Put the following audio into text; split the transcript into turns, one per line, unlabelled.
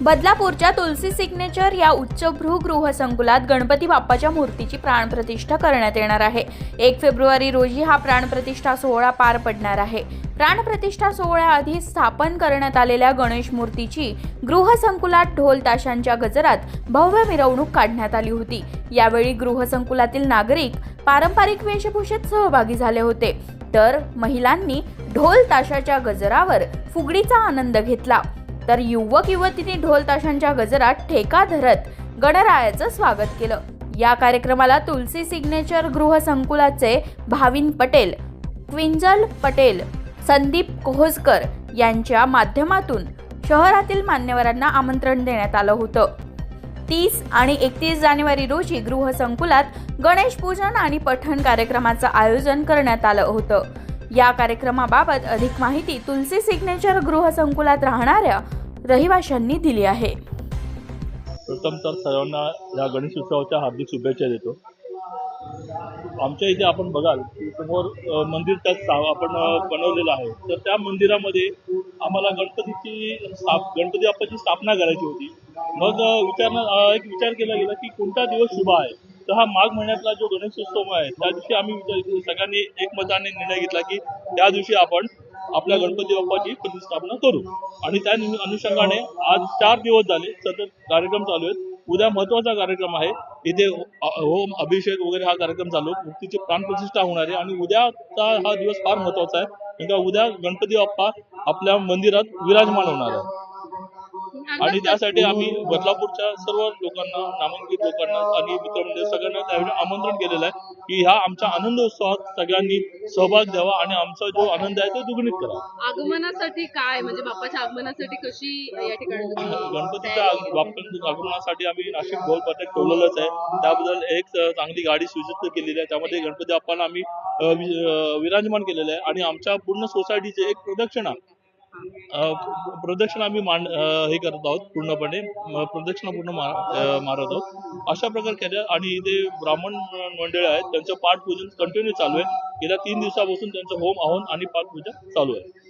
बदलापूरच्या तुलसी signature या उच्चभ्रू गृहसंकुलात गणपती बाप्पाच्या मूर्तीची प्राणप्रतिष्ठा करण्यात येणार आहे. एक फेब्रुवारी रोजी हा प्राणप्रतिष्ठा सोहळा पार पडणार आहे. प्राणप्रतिष्ठा सोहळ्याआधी स्थापन करण्यात आलेल्या गणेश मूर्तीची गृहसंकुलात ढोल ताशांच्या गजरात भव्य मिरवणूक काढण्यात आली होती. यावेळी गृहसंकुलातील नागरिक पारंपरिक वेशभूषेत सहभागी झाले होते. तर महिलांनी ढोल ताशाच्या गजरावर फुगडीचा आनंद घेतला. तर युवक युवतींनी ढोल ताशांच्या गजरात ठेका धरत गणरायाचं स्वागत केलं. या कार्यक्रमाला तुलसी सिग्नेचर गृहसंकुलाचे भाविन पटेल क्विंजल पटेल संदीप कोहजकर यांच्या माध्यमातून शहरातील मान्यवरांना आमंत्रण देण्यात आलं होतं. तीस आणि एकतीस जानेवारी रोजी गृहसंकुलात गणेश पूजन आणि पठण कार्यक्रमाचं आयोजन करण्यात आलं होतं. या कार्यक्रमाबाबत अधिक माहिती तुलसी सिग्नेचर गृहसंकुलात राहणाऱ्या रहिवाशांनी दिली आहे.
प्रथम तर सर्वांना या गणेश उत्सवाच्या हार्दिक शुभेच्छा देतो. आमच्या इथे आपण बघाल की समोर मंदिर त्यात आपण बनवलेलं आहे. तर त्या मंदिरामध्ये आम्हाला गणपतीची स्थाप गणपती बाप्पाची स्थापना करायची होती. मग अ, एक विचार केला गेला की कोणता दिवस शुभ आहे? तर हा माघ महिन्यातला जो गणेशोत्सव आहे त्या दिवशी आम्ही विचार सगळ्यांनी एकमताने निर्णय घेतला की त्या दिवशी आपण आपल्या गणपती बाप्पाची प्रतिष्ठापना करू. आणि त्या अनुषंगाने आज चार दिवस झाले सतत कार्यक्रम चालू आहेत. उद्या महत्त्वाचा कार्यक्रम आहे. इथे होम अभिषेक वगैरे हा कार्यक्रम चालू मुक्तीची मूर्तीची प्राणप्रतिष्ठा होणार आहे. आणि उद्याचा हा दिवस फार महत्त्वाचा आहे. कारण उद्या गणपती बाप्पा आपल्या मंदिरात विराजमान होणार आहे. आणि त्यासाठी आम्ही बदलापूरच्या सर्व लोकांना नामांकित लोकांना आणि मित्रमंडळ सगळ्यांना त्यावेळी आमंत्रण केलेलं आहे की ह्या आमच्या आनंद उत्सवात सगळ्यांनी सहभाग द्यावा आणि आमचा जो आनंद आहे तो दुग्णित करावा.
आगमनासाठी काय? म्हणजे बाप्पाच्या आगमनासाठी कशी या ठिकाणी
गणपतीच्या बाप्पांच्या आगमनासाठी आम्ही नाशिक ढोल पथक ठेवलेलंच आहे. त्याबद्दल एक चांगली गाडी सुजित केलेली आहे. त्यामध्ये गणपती बाप्पाला आम्ही विराजमान केलेलं आहे. आणि आमच्या पूर्ण सोसायटीचे एक प्रदक्षिणा प्रदक्षिणा आम्ही मान हे करत आहोत पूर्णपणे प्रदक्षिणा पूर्ण मारत आहोत. अशा प्रकारे केलं आणि इथे ब्राह्मण मंडळ आहेत त्यांचं पाठपूजन कंटिन्यू चालू आहे. गेल्या तीन दिवसापासून त्यांचं होम आहोन आणि पाठपूजा चालू आहे.